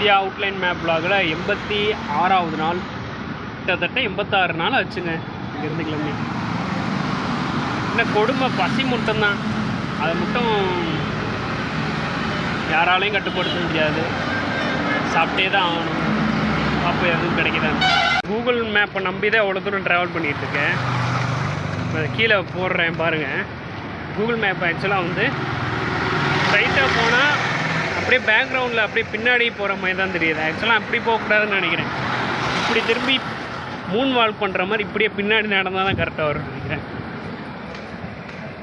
India outline map பிளாகில் எண்பத்தி ஆறாவது நாள். கிட்டத்தட்ட எண்பத்தாறு நாள் ஆச்சுங்க இங்கேருந்து கிளம்பி. என்ன கொடுமை பசி மட்டும்தான். அதை மட்டும் யாராலையும் கட்டுப்படுத்த முடியாது. சாப்பிட்டே தான் ஆகணும். அப்போ எதுவும் கிடைக்குதான்னு கூகுள் மேப்பை நம்பி தான் அவ்வளோ தூரம் ட்ராவல் பண்ணிகிட்டு இருக்கேன். இப்போ கீழே போடுறேன் பாருங்கள் கூகுள் மேப் ஆக்சுவலாக வந்து அப்படியே பேக்ரவுண்டில் அப்படியே பின்னாடி போகிற மாதிரி தான் தெரியுது. ஆக்சுவலாக அப்படி போகக்கூடாதுன்னு நினைக்கிறேன். இப்படி திரும்பி மூன் வால் பண்ணுற மாதிரி இப்படியே பின்னாடி நடந்தால் தான் கரெக்டாக வரும்னு நினைக்கிறேன்.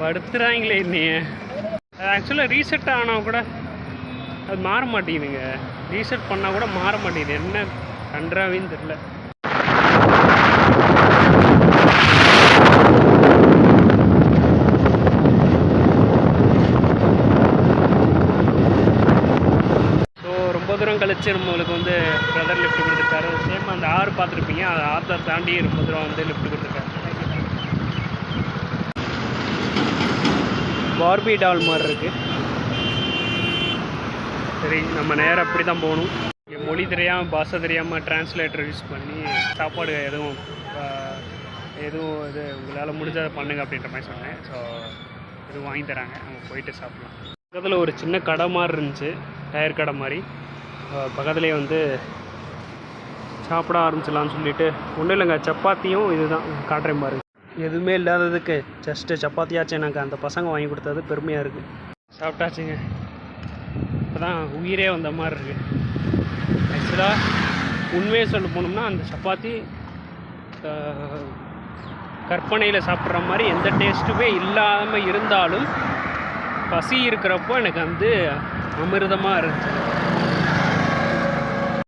படுத்துறாங்களே இன்னைய ஆக்சுவலாக ரீசெட் ஆனால் கூட அது மாற மாட்டேங்குதுங்க. ரீசெட் பண்ணால் கூட மாற மாட்டேங்குது. என்ன கன்றாவின்னு தெரில ஸோ ரொம்ப தூரம் கழிச்சு நம்மளுக்கு வந்து பிரதர் லிஃப்ட் கொடுத்துருக்காரு. சேம் அந்த ஆறு பார்த்துருப்பீங்க. அந்த ஆற்றை தாண்டி ரொம்ப தூரம் வந்து லிஃப்ட் கொடுத்துருக்காரு. பார்பி டால் மாதிரி இருக்கு. சரி நம்ம நேரம் அப்படி தான் போகணும் மொழி தெரியாமல் பாஷை தெரியாமல் டிரான்ஸ்லேட்டர் யூஸ் பண்ணி சாப்பாடு எதுவும் எதுவும் இது உங்களால் முடிஞ்சதை பண்ணுங்க அப்படின்ற மாதிரி சொன்னேன். ஸோ எதுவும் வாங்கி தராங்க. நம்ம போயிட்டு சாப்பிட்லாம். பக்கத்தில் ஒரு சின்ன கடை மாதிரி இருந்துச்சு. டயர் கடை மாதிரி. பக்கத்துலேயே வந்து சாப்பிட ஆரம்பிச்சிடலாம்னு சொல்லிட்டு ஒன்றும் இல்லைங்க சப்பாத்தியும் இதுதான் காட்டுறேன் பாருங்க எதுவுமே இல்லாததுக்கு ஜஸ்ட்டு சப்பாத்தியாச்சும் எனக்கு அந்த பசங்க வாங்கி கொடுத்தது பெருமையாக இருக்குது சாப்பிட்டாச்சுங்க. இப்போ தான் உயிரே வந்த மாதிரி இருக்குது ஆக்சுவலாக உண்மையை சொல்ல போனோம்னா அந்த சப்பாத்தி கற்பனையில் சாப்பிட்ற மாதிரி எந்த டேஸ்ட்டுமே இல்லாமல் இருந்தாலும் பசி இருக்கிறப்போ எனக்கு வந்து அமிர்தமாக இருந்துச்சு.